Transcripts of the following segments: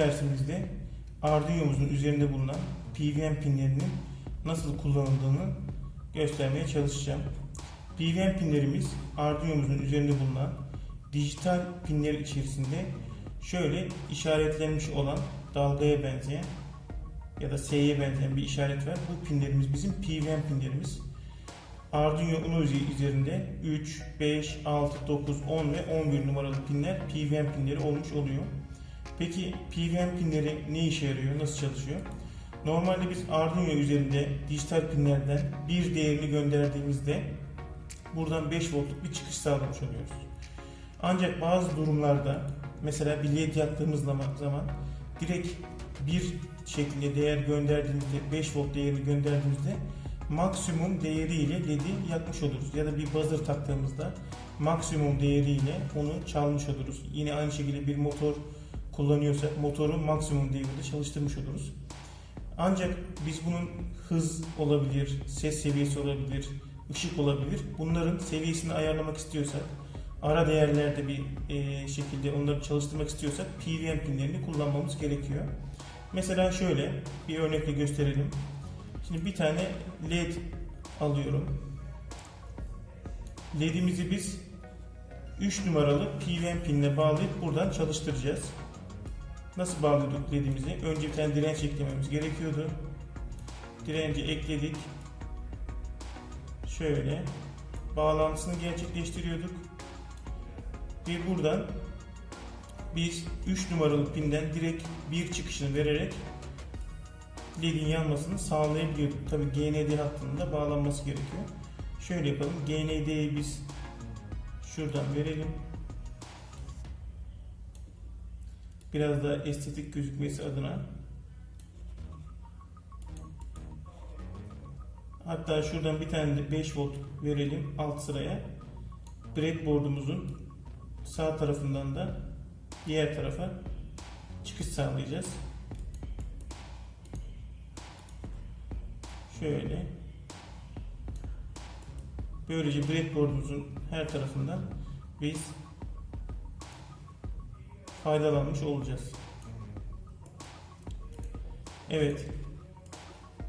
dersimizde Arduino'muzun üzerinde bulunan PWM pinlerinin nasıl kullanıldığını göstermeye çalışacağım. PWM pinlerimiz Arduino'muzun üzerinde bulunan dijital pinler içerisinde şöyle işaretlenmiş olan dalgaya benzeyen ya da S'ye benzeyen bir işaret var. Bu pinlerimiz bizim PWM pinlerimiz. Arduino Uno üzerinde 3, 5, 6, 9, 10 ve 11 numaralı pinler PWM pinleri olmuş oluyor. Peki PWM pinleri ne işe yarıyor, nasıl çalışıyor? Normalde biz Arduino üzerinde dijital pinlerden bir değerini gönderdiğimizde buradan 5 voltluk bir çıkış sağlamış oluyoruz. Ancak bazı durumlarda mesela bir led yaktığımız zaman, zaman direkt bir şekilde değer gönderdiğimizde 5 volt değerini gönderdiğimizde maksimum değeriyle LED'i yakmış oluruz. Ya da bir buzzer taktığımızda maksimum değeriyle onu çalmış oluruz. Yine aynı şekilde bir motor kullanıyorsak motoru maksimum devirde çalıştırmış oluruz. Ancak biz bunun hız olabilir, ses seviyesi olabilir, ışık olabilir. Bunların seviyesini ayarlamak istiyorsak, ara değerlerde bir e, şekilde onları çalıştırmak istiyorsak PWM pinlerini kullanmamız gerekiyor. Mesela şöyle bir örnekle gösterelim. Şimdi bir tane led alıyorum. Ledimizi biz 3 numaralı PWM pinle bağlayıp buradan çalıştıracağız. Nasıl bağlıyorduk ledimizi? Önce bir tane direnç eklememiz gerekiyordu. Direnci ekledik. Şöyle bağlantısını gerçekleştiriyorduk. Ve buradan biz 3 numaralı pinden direkt bir çıkışını vererek ledin yanmasını sağlayabiliyorduk. Tabi GND hattında bağlanması gerekiyor. Şöyle yapalım. GND'yi biz şuradan verelim. Biraz daha estetik gözükmesi adına. Hatta şuradan bir tane de 5 volt verelim alt sıraya. Breadboard'umuzun sağ tarafından da diğer tarafa çıkış sağlayacağız. Şöyle. Böylece breadboard'umuzun her tarafından biz faydalanmış olacağız. Evet.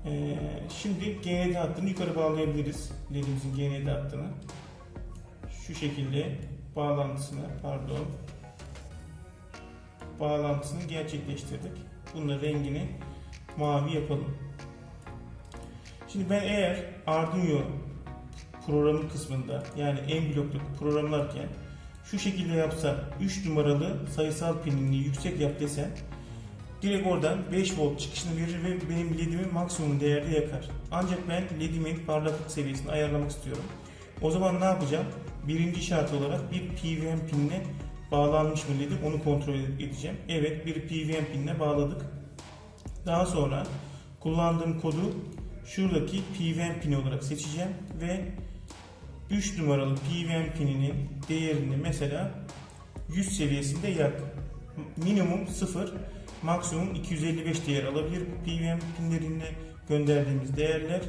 Ee, şimdi GND hattını yukarı bağlayabiliriz. LED'imizin GND hattını. Şu şekilde bağlantısını, pardon, bağlantısını gerçekleştirdik. Bunun rengini mavi yapalım. Şimdi ben eğer Arduino programı kısmında yani en blokluk programlarken şu şekilde yapsam 3 numaralı sayısal pinini yüksek yap desem direkt oradan 5 volt çıkışını verir ve benim ledimi maksimum değerde yakar. Ancak ben ledimin parlaklık seviyesini ayarlamak istiyorum. O zaman ne yapacağım? Birinci şart olarak bir PWM pinine bağlanmış mı ledim onu kontrol edeceğim. Evet bir PWM pinine bağladık. Daha sonra kullandığım kodu şuradaki PWM pini olarak seçeceğim ve 3 numaralı PWM pininin değerini mesela 100 seviyesinde yak. Minimum 0, maksimum 255 değer alabilir bu PWM pinlerine gönderdiğimiz değerler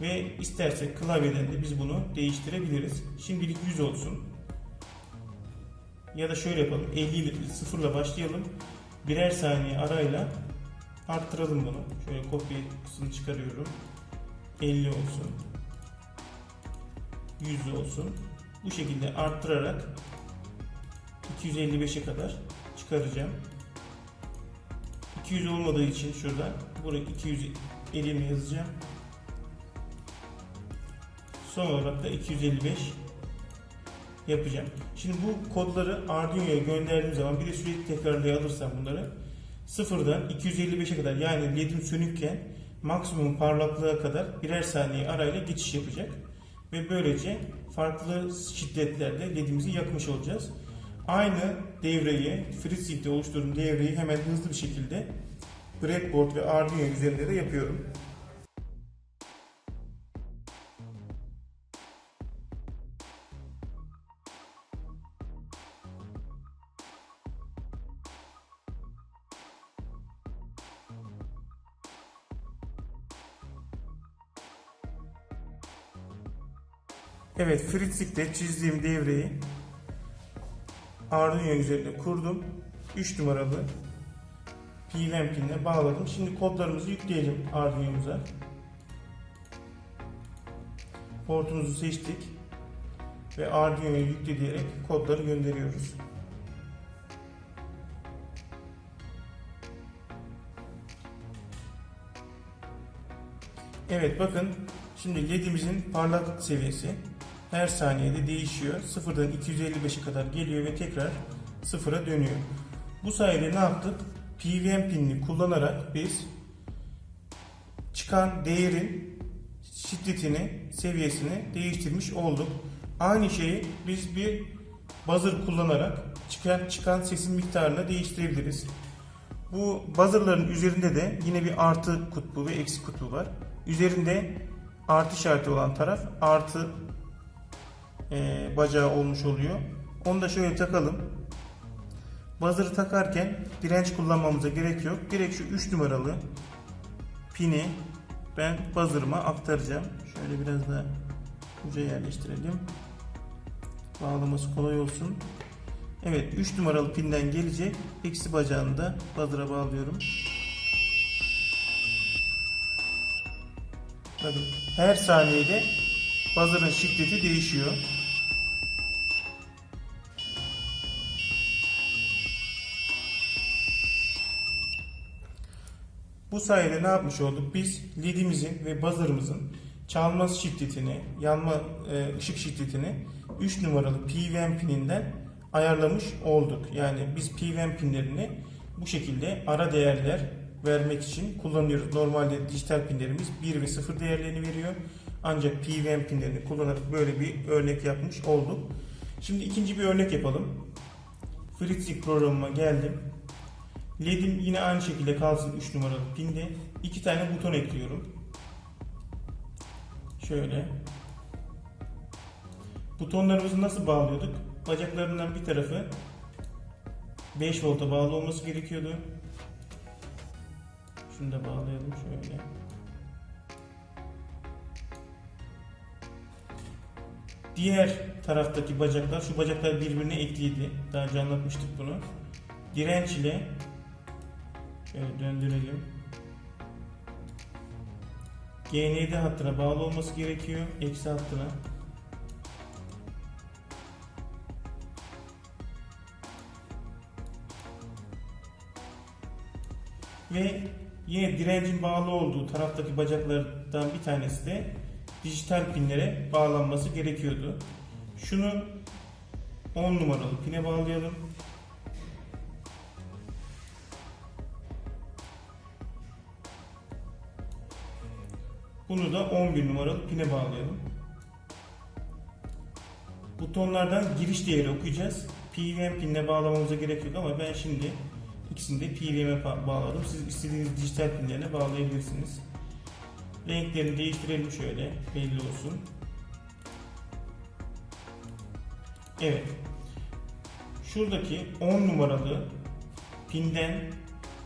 ve istersek klavyeden de biz bunu değiştirebiliriz. Şimdilik 100 olsun. Ya da şöyle yapalım. 50 ile 0 ile başlayalım. Birer saniye arayla arttıralım bunu. Şöyle kopyasını çıkarıyorum. 50 olsun. 100 olsun. Bu şekilde arttırarak 255'e kadar çıkaracağım. 200 olmadığı için şurada buraya 250 yazacağım. Son olarak da 255 yapacağım. Şimdi bu kodları Arduino'ya gönderdiğim zaman bir de sürekli tekrarlaya alırsam bunları sıfırdan 255'e kadar yani ledim sönükken maksimum parlaklığa kadar birer saniye arayla geçiş yapacak. Ve böylece farklı şiddetlerde ledimizi yakmış olacağız. Aynı devreyi, FreeSync'te oluşturduğum devreyi hemen hızlı bir şekilde Breadboard ve Arduino üzerinde de yapıyorum. Evet, FreeSync'te çizdiğim devreyi Arduino üzerinde kurdum. 3 numaralı PWM pinine bağladım. Şimdi kodlarımızı yükleyelim Arduino'muza. Portumuzu seçtik ve Arduino'ya yükle diyerek kodları gönderiyoruz. Evet bakın şimdi ledimizin parlaklık seviyesi her saniyede değişiyor. Sıfırdan 255'e kadar geliyor ve tekrar sıfıra dönüyor. Bu sayede ne yaptık? PWM pinini kullanarak biz çıkan değerin şiddetini, seviyesini değiştirmiş olduk. Aynı şeyi biz bir buzzer kullanarak çıkan çıkan sesin miktarını değiştirebiliriz. Bu buzzer'ların üzerinde de yine bir artı kutbu ve eksi kutbu var. Üzerinde artı işareti olan taraf artı e, bacağı olmuş oluyor. Onu da şöyle takalım. Buzzer'ı takarken direnç kullanmamıza gerek yok. Direkt şu 3 numaralı pini ben buzzer'ıma aktaracağım. Şöyle biraz daha uca yerleştirelim. Bağlaması kolay olsun. Evet 3 numaralı pinden gelecek. Eksi bacağını da buzzer'a bağlıyorum. Bakın her saniyede buzzer'ın şiddeti değişiyor. Bu sayede ne yapmış olduk? Biz ledimizin ve buzzer'ımızın çalma şiddetini, yanma e, ışık şiddetini 3 numaralı PWM pininden ayarlamış olduk. Yani biz PWM pinlerini bu şekilde ara değerler vermek için kullanıyoruz. Normalde dijital pinlerimiz 1 ve 0 değerlerini veriyor. Ancak PWM pinlerini kullanarak böyle bir örnek yapmış olduk. Şimdi ikinci bir örnek yapalım. FreeSync programıma geldim. LED'im yine aynı şekilde kalsın 3 numaralı pinde. iki tane buton ekliyorum. Şöyle. Butonlarımızı nasıl bağlıyorduk? Bacaklarından bir tarafı 5 volta bağlı olması gerekiyordu. Şunu da bağlayalım şöyle. Diğer taraftaki bacaklar, şu bacaklar birbirine ekliydi. Daha önce anlatmıştık bunu. Direnç ile şöyle döndürelim. GND hattına bağlı olması gerekiyor. Eksi hattına. Ve yine direncin bağlı olduğu taraftaki bacaklardan bir tanesi de dijital pinlere bağlanması gerekiyordu. Şunu 10 numaralı pine bağlayalım. Bunu da 11 numaralı pine bağlayalım. Butonlardan giriş değeri okuyacağız. PWM pinine bağlamamıza gerek yok ama ben şimdi ikisini de PWM'e ba- bağladım. Siz istediğiniz dijital pinlerine bağlayabilirsiniz. Renklerini değiştirelim şöyle belli olsun. Evet. Şuradaki 10 numaralı pinden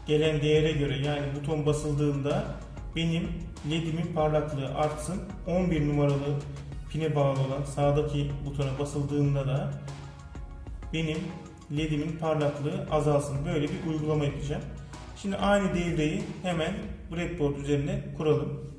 gelen değere göre yani buton basıldığında benim ledimin parlaklığı artsın. 11 numaralı pine bağlı olan sağdaki butona basıldığında da benim ledimin parlaklığı azalsın. Böyle bir uygulama yapacağım. Şimdi aynı devreyi hemen breadboard üzerine kuralım.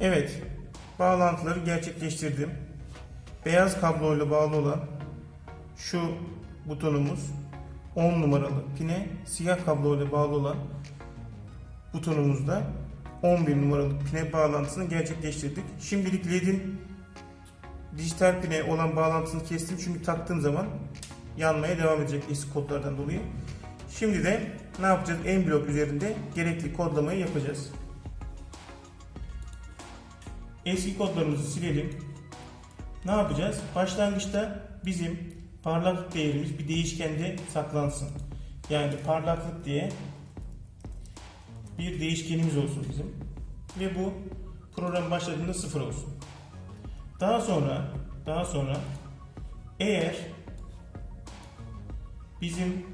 Evet, bağlantıları gerçekleştirdim. Beyaz kabloyla bağlı olan şu butonumuz 10 numaralı pine, siyah kabloyla bağlı olan butonumuzda 11 numaralı pine bağlantısını gerçekleştirdik. Şimdilik LED'in dijital pine olan bağlantısını kestim çünkü taktığım zaman yanmaya devam edecek eski kodlardan dolayı. Şimdi de ne yapacağız? En blok üzerinde gerekli kodlamayı yapacağız. Eski kodlarımızı silelim. Ne yapacağız? Başlangıçta bizim parlaklık değerimiz bir değişkende saklansın. Yani parlaklık diye bir değişkenimiz olsun bizim. Ve bu program başladığında sıfır olsun. Daha sonra daha sonra eğer bizim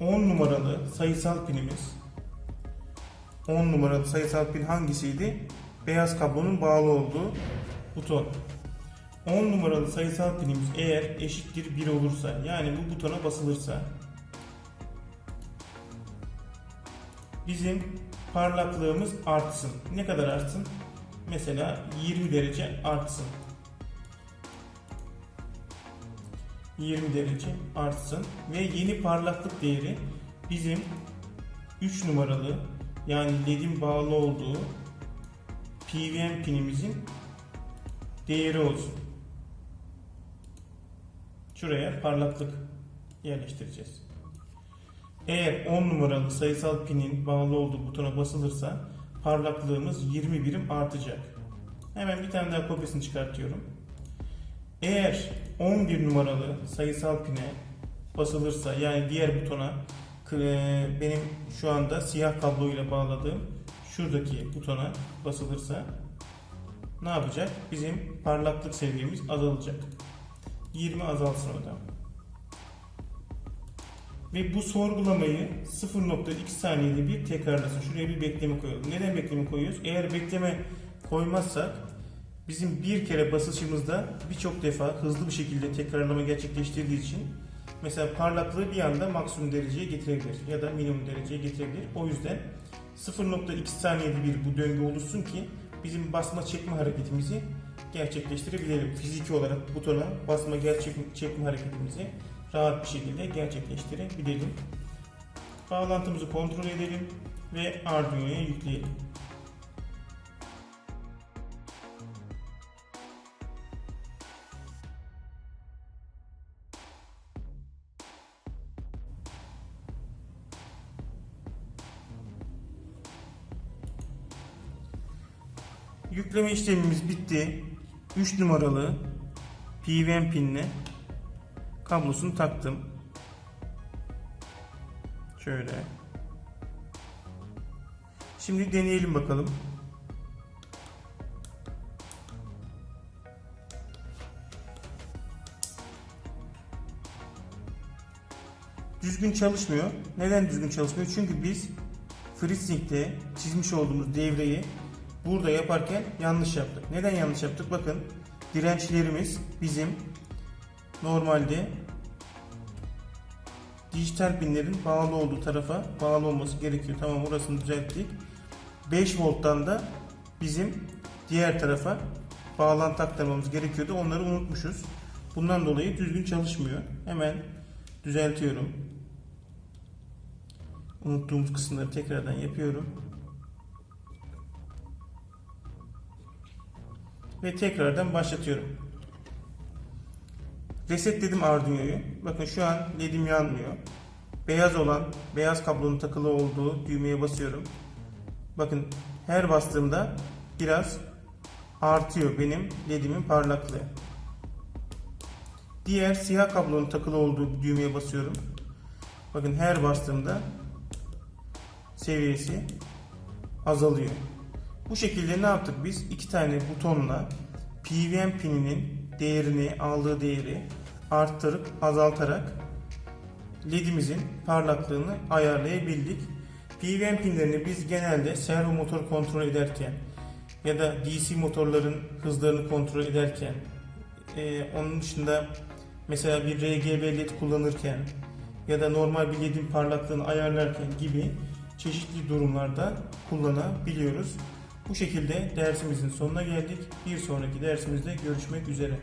10 numaralı sayısal pinimiz 10 numaralı sayısal pin hangisiydi? Beyaz kablonun bağlı olduğu buton. 10 numaralı sayısal pinimiz eğer eşittir 1 olursa yani bu butona basılırsa bizim parlaklığımız artsın. Ne kadar artsın? Mesela 20 derece artsın. 20 derece artsın ve yeni parlaklık değeri bizim 3 numaralı yani ledin bağlı olduğu PWM pinimizin değeri olsun. Şuraya parlaklık yerleştireceğiz. Eğer 10 numaralı sayısal pinin bağlı olduğu butona basılırsa parlaklığımız 20 birim artacak. Hemen bir tane daha kopyasını çıkartıyorum. Eğer 11 numaralı sayısal pine basılırsa yani diğer butona benim şu anda siyah kablo ile bağladığım şuradaki butona basılırsa ne yapacak? Bizim parlaklık seviyemiz azalacak. 20 azalsın orada. Ve bu sorgulamayı 0.2 saniyede bir tekrarlasın. Şuraya bir bekleme koyalım. Neden bekleme koyuyoruz? Eğer bekleme koymazsak bizim bir kere basışımızda birçok defa hızlı bir şekilde tekrarlama gerçekleştirdiği için mesela parlaklığı bir anda maksimum dereceye getirebilir ya da minimum dereceye getirebilir. O yüzden 0.2 saniyede bir bu döngü oluşsun ki bizim basma çekme hareketimizi gerçekleştirebilelim. Fiziki olarak butona basma gerçek çekme hareketimizi rahat bir şekilde gerçekleştirebilelim. Bağlantımızı kontrol edelim ve Arduino'ya yükleyelim. Yükleme işlemimiz bitti. 3 numaralı PWM pinle kablosunu taktım. Şöyle. Şimdi deneyelim bakalım. Düzgün çalışmıyor. Neden düzgün çalışmıyor? Çünkü biz FreeSync'te çizmiş olduğumuz devreyi burada yaparken yanlış yaptık. Neden yanlış yaptık? Bakın dirençlerimiz bizim normalde dijital pinlerin bağlı olduğu tarafa bağlı olması gerekiyor. Tamam orasını düzelttik. 5 volttan da bizim diğer tarafa bağlantı aktarmamız gerekiyordu. Onları unutmuşuz. Bundan dolayı düzgün çalışmıyor. Hemen düzeltiyorum. Unuttuğumuz kısımları tekrardan yapıyorum. Ve tekrardan başlatıyorum. Resetledim Arduino'yu. Bakın şu an ledim yanmıyor. Beyaz olan, beyaz kablonun takılı olduğu düğmeye basıyorum. Bakın her bastığımda biraz artıyor benim ledimin parlaklığı. Diğer siyah kablonun takılı olduğu düğmeye basıyorum. Bakın her bastığımda seviyesi azalıyor. Bu şekilde ne yaptık biz? İki tane butonla PWM pininin değerini, aldığı değeri arttırıp azaltarak ledimizin parlaklığını ayarlayabildik. PWM pinlerini biz genelde servo motor kontrol ederken ya da DC motorların hızlarını kontrol ederken e, onun dışında mesela bir RGB led kullanırken ya da normal bir ledin parlaklığını ayarlarken gibi çeşitli durumlarda kullanabiliyoruz. Bu şekilde dersimizin sonuna geldik. Bir sonraki dersimizde görüşmek üzere.